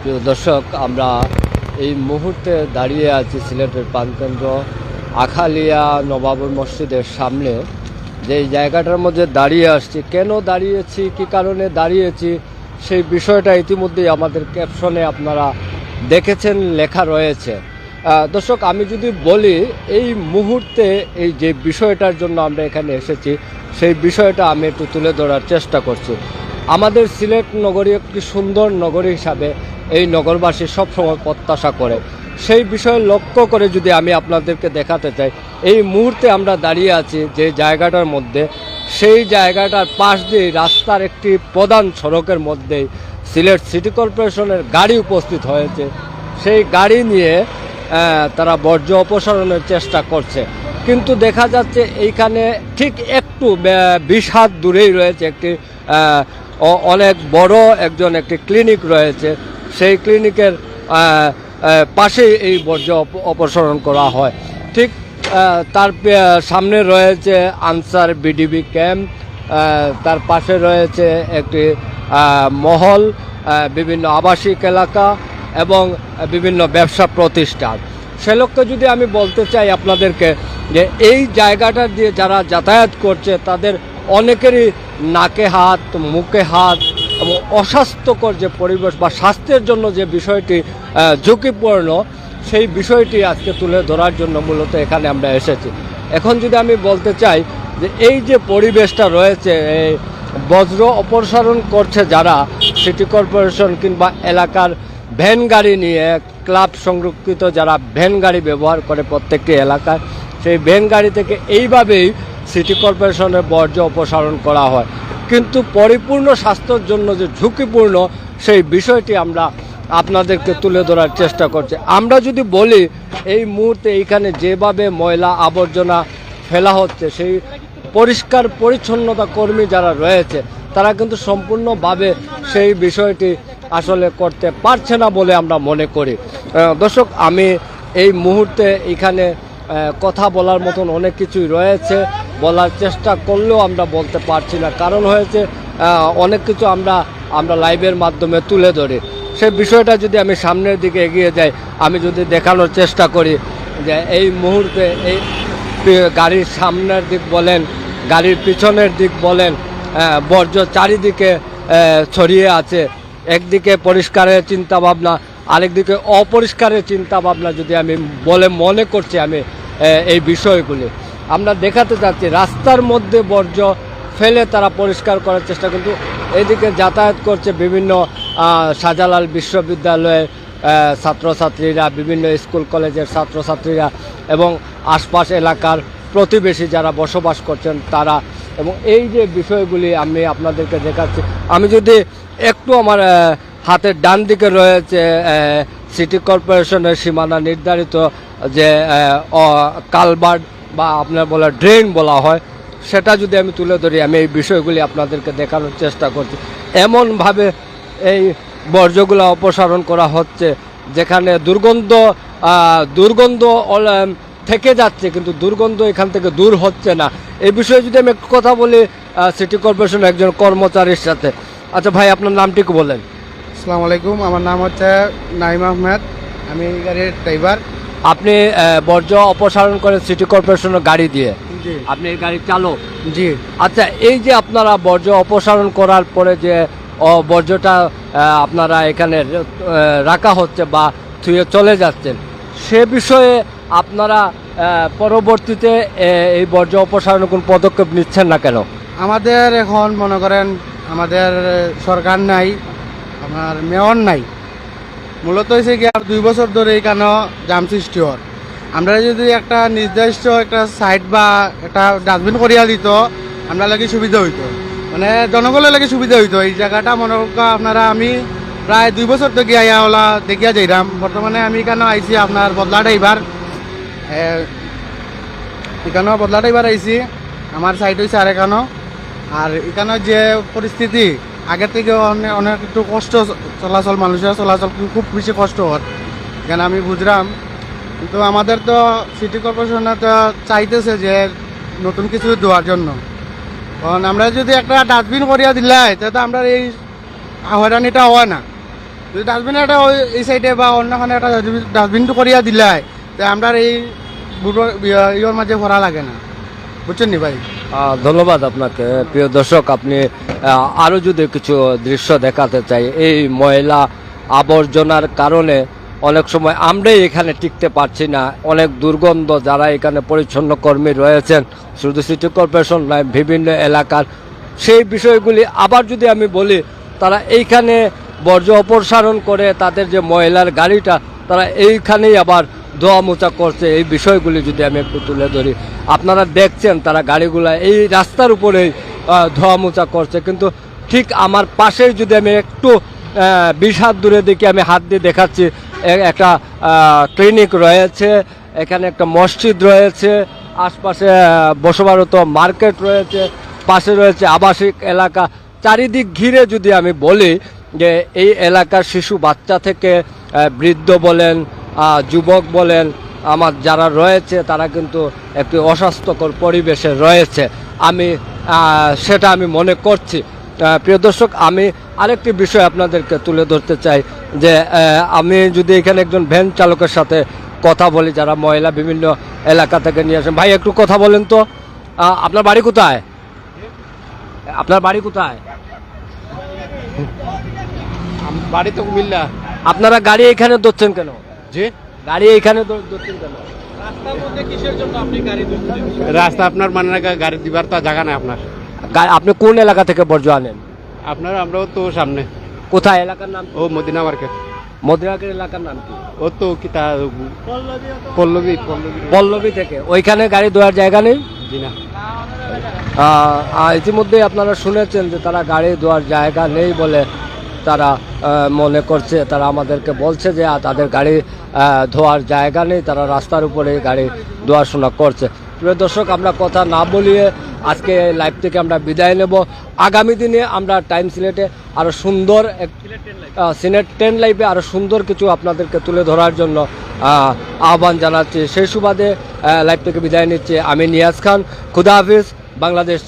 প্রিয় দর্শক, আমরা এই মুহূর্তে দাঁড়িয়ে আছি সিলেটের প্রাণকেন্দ্র আখালিয়া নবাবুর মসজিদের সামনে। যে জায়গাটার মধ্যে দাঁড়িয়ে আসছি, কেন দাঁড়িয়েছি, কি কারণে দাঁড়িয়েছি, সেই বিষয়টা ইতিমধ্যেই আমাদের ক্যাপশনে আপনারা দেখেছেন, লেখা রয়েছে। দর্শক, আমি যদি বলি, এই মুহূর্তে এই যে বিষয়টার জন্য আমরা এখানে এসেছি, সেই বিষয়টা আমি একটু তুলে ধরার চেষ্টা করছি। আমাদের সিলেট নগরী একটি সুন্দর নগরী হিসাবে এই নগরবাসী সবসময় প্রত্যাশা করে। সেই বিষয়ে লক্ষ্য করে যদি আমি আপনাদেরকে দেখাতে চাই, এই মুহূর্তে আমরা দাঁড়িয়ে আছি যে জায়গাটার মধ্যে, সেই জায়গাটার পাশ দিয়ে রাস্তার একটি প্রধান সড়কের মধ্যেই সিলেট সিটি কর্পোরেশনের গাড়ি উপস্থিত হয়েছে। সেই গাড়ি নিয়ে তারা বর্জ্য অপসারণের চেষ্টা করছে। কিন্তু দেখা যাচ্ছে এইখানে ঠিক একটু বিশ হাত দূরেই রয়েছে একটি অনেক বড় একজন একটি ক্লিনিক রয়েছে। সেই ক্লিনিকের পাশেই এই বর্জ্য অপসারণ করা হয়। ঠিক তার সামনে রয়েছে আনসার বিডিবি ক্যাম্প তার পাশে রয়েছে একটি মহল বিভিন্ন আবাসিক এলাকা এবং বিভিন্ন ব্যবসা প্রতিষ্ঠান। সে লক্ষ্যে যদি আমি বলতে চাই আপনাদেরকে যে এই জায়গাটা দিয়ে যারা যাতায়াত করছে, তাদের অনেকেরই নাকে হাত, মুখে হাত এবং অস্বাস্থ্যকর যে পরিবেশ বা স্বাস্থ্যের জন্য যে বিষয়টি ঝুঁকিপূর্ণ, সেই বিষয়টি আজকে তুলে ধরার জন্য মূলত এখানে আমরা এসেছি। এখন যদি আমি বলতে চাই যে এই যে পরিবেশটা রয়েছে বজ্র অপসারণ করছে যারা সিটি কর্পোরেশন কিংবা এলাকার ভ্যান গাড়ি নিয়ে ক্লাব সংরক্ষিত যারা ভ্যান গাড়ি ব্যবহার করে প্রত্যেকটি এলাকায়, সেই ভ্যান গাড়ি থেকে এইভাবেই সিটি কর্পোরেশনের বর্জ্য অপসারণ করা হয়। কিন্তু পরিপূর্ণ স্বাস্থ্যের জন্য যে ঝুঁকিপূর্ণ, সেই বিষয়টি আমরা আপনাদেরকে তুলে ধরার চেষ্টা করছি। আমরা যদি বলি, এই মুহূর্তে এইখানে যেভাবে ময়লা আবর্জনা ফেলা হচ্ছে, সেই পরিষ্কার পরিচ্ছন্নতা কর্মী যারা রয়েছে, তারা কিন্তু সম্পূর্ণভাবে সেই বিষয়টি আসলে করতে পারছে না বলে আমরা মনে করি। দর্শক, আমি এই মুহূর্তে এখানে কথা বলার মতন অনেক কিছুই রয়েছে। বলার চেষ্টা করলেও আমরা বলতে পারছি না। কারণ হয়েছে অনেক কিছু আমরা আমরা লাইভের মাধ্যমে তুলে ধরি। সেই বিষয়টা যদি আমি সামনের দিকে এগিয়ে যাই, আমি যদি দেখানোর চেষ্টা করি যে এই মুহূর্তে এই গাড়ির সামনের দিক বলেন, গাড়ির পিছনের দিক বলেন বর্জ্য চারিদিকে ছড়িয়ে আছে। একদিকে পরিষ্কারের চিন্তা ভাবনা আরেকদিকে অপরিষ্কারের চিন্তা ভাবনা যদি আমি বলে মনে করছি আমি এই বিষয়গুলি। আমরা দেখাতে চাচ্ছি, রাস্তার মধ্যে বর্জ্য ফেলে তারা পরিষ্কার করার চেষ্টা, কিন্তু এদিকে যাতায়াত করছে বিভিন্ন শাহজালাল বিশ্ববিদ্যালয়ের ছাত্রছাত্রীরা, বিভিন্ন স্কুল কলেজের ছাত্রছাত্রীরা এবং আশপাশ এলাকার প্রতিবেশী যারা বসবাস করছেন তারা। এবং এই যে বিষয়গুলি আমি আপনাদেরকে দেখাচ্ছি, আমি যদি একটু আমার হাতের ডান দিকে রয়েছে সিটি কর্পোরেশনের সীমানা নির্ধারিত যে কালবার্ড বা আপনার বলা ড্রেন বলা হয়, সেটা যদি আমি তুলে ধরি, আমি এই বিষয়গুলি আপনাদেরকে দেখানোর চেষ্টা করছি। এমনভাবে এই বর্জ্যগুলো অপসারণ করা হচ্ছে, যেখানে দুর্গন্ধ দুর্গন্ধ থেকে যাচ্ছে, কিন্তু দুর্গন্ধ এখান থেকে দূর হচ্ছে না। এই বিষয়ে যদি আমি একটু কথা বলি সিটি কর্পোরেশনের একজন কর্মচারীর সাথে। আচ্ছা ভাই আপনার নামটি একটু বলেন। আসসালামু আলাইকুম আমার নাম হচ্ছে নাইম আহমেদ আমি এই গাড়ির ড্রাইভার। আপনি বর্জ্য অপসারণ করেন সিটি কর্পোরেশনের গাড়ি দিয়ে? আপনি এই গাড়ির চালক? জি। আচ্ছা এই যে আপনারা বর্জ্য অপসারণ করার পরে যে বর্জ্যটা আপনারা এখানে রাখা হচ্ছে বা থুয়ে চলে যাচ্ছেন সে বিষয়ে আপনারা পরবর্তীতে এই বর্জ্য অপসারণের কোন পদক্ষেপ নিচ্ছেন না কেন? আমাদের এখন মনে করেন আমাদের সরকার নাই, আমার মেয়র নাই। মূলত হয়েছে কি আর দুই বছর ধরে এখানে জাম সৃষ্টি হওয়ার। আমরা যদি একটা নির্দিষ্ট একটা সাইড বা একটা ডাস্টবিন করিয়া দিত, আমরা লাগে সুবিধা হইতো। মানে জনগণের লাগে সুবিধা হইতো। এই জায়গাটা মনে আপনারা আমি প্রায় দুই বছর থেকে আইয়া ওলা দেখিয়া যাইরাম। বর্তমানে আমি এখানে আইছি আপনার বদলা ড্রাইভার এখানেও বদলা ড্রাইভার আইছি। আমার সাইড হয়েছে আর এখানেও আর এখানে যে পরিস্থিতি আগের থেকে অনেক অনেক একটু কষ্ট চলাচল মানুষের, চলাচল খুব বেশি কষ্ট হয়। এখানে আমি বুঝলাম। কিন্তু আমাদের তো সিটি কর্পোরেশনে তো চাইতেছে যে নতুন কিছু দেওয়ার জন্য। কারণ আমরা যদি একটা ডাস্টবিন করিয়া দিলাই, তাহলে আমরা এই হয়রানিটা হয় না। যদি ডাস্টবিন একটা এই সাইডে বা অন্যখানে একটা ডাস্টবিন করিয়া দিলাই তে আমরা এই বুড়ো ইয়র মাঝে ভরা লাগে না। বুঝছেন ভাই? ধন্যবাদ আপনাকে। প্রিয় দর্শক, আপনি আরও যদি কিছু দৃশ্য দেখাতে চাই, এই ময়লা আবর্জনার কারণে অনেক সময় আমরাই এখানে টিকতে পারছি না। অনেক দুর্গন্ধ যারা এখানে পরিচ্ছন্ন কর্মী রয়েছেন, শুধু সিটি কর্পোরেশন নয়, বিভিন্ন এলাকার, সেই বিষয়গুলি আবার যদি আমি বলি, তারা এইখানে বর্জ্য অপসারণ করে তাদের যে ময়লার গাড়িটা, তারা এইখানেই আবার ধোয়া মোচা করছে, এই বিষয়গুলি যদি আমি একটু তুলে ধরি। আপনারা দেখছেন তারা গাড়িগুলা, এই রাস্তার উপরেই ধোয়া মোচা করছে। কিন্তু ঠিক আমার পাশেই যদি আমি একটু বিশ হাত দূরে দিকে আমি হাত দিয়ে দেখাচ্ছি একটা ক্লিনিক রয়েছে, এখানে একটা মসজিদ রয়েছে, আশপাশে বসবারত মার্কেট রয়েছে, পাশে রয়েছে আবাসিক এলাকা। চারিদিক ঘিরে যদি আমি বলি যে এই এলাকার শিশু বাচ্চা থেকে বৃদ্ধ বলেন যুবক বলেন আমার যারা রয়েছে তারা কিন্তু একটি অস্বাস্থ্যকর পরিবেশে রয়েছে। আমি সেটা আমি মনে করছি। প্রিয় দর্শক আমি আরেকটি বিষয় আপনাদেরকে তুলে ধরতে চাই যে আমি যদি এখানে একজন ভ্যান চালকের সাথে কথা বলি যারা ময়লা বিভিন্ন এলাকা থেকে নিয়ে আসেন ভাই একটু কথা বলেন তো। আপনার বাড়ি কোথায়? আপনার বাড়ি কোথায়? বাড়ি তো কুমিল্লা। আপনারা গাড়ি এখানে ধরছেন কেন? জি গাড়ি এখানে রাস্তা আপনার মানে গাড়ি দিবার তো জায়গা নাই আপনার। আপনি কোন এলাকা থেকে বর্জ্য আনেন? আপনার আমরাও তো সামনে। কোথায়? এলাকার নাম ও মদিনা মার্কেট। মদিনাকের এলাকার নাম কি? ও তো কি তা পল্লবী পল্লবী থেকে। ওইখানে গাড়ি ধোয়ার জায়গা নেই? জি না। আপনারা শুনেছেন যে তারা গাড়ি ধোয়ার জায়গা নেই বলে তারা মনে করছে। তারা আমাদেরকে বলছে যে তাদের গাড়ি ধোয়ার জায়গা নেই, তারা রাস্তার উপরে গাড়ি ধোয়াশোনা করছে। প্রিয় দর্শক, আমরা কথা না বলিয়ে আজকে লাইভ থেকে আমরা বিদায় নেব। আগামী দিনে আমরা টাইম সিলেটে আরও সুন্দর সিনেট টেন লাইভে আরও সুন্দর কিছু আপনাদেরকে তুলে ধরার জন্য আহ্বান জানাচ্ছি। সেই সুবাদে লাইভ থেকে বিদায় নিচ্ছে আমি নিয়াজ খান। খুদা হাফিজ, বাংলাদেশ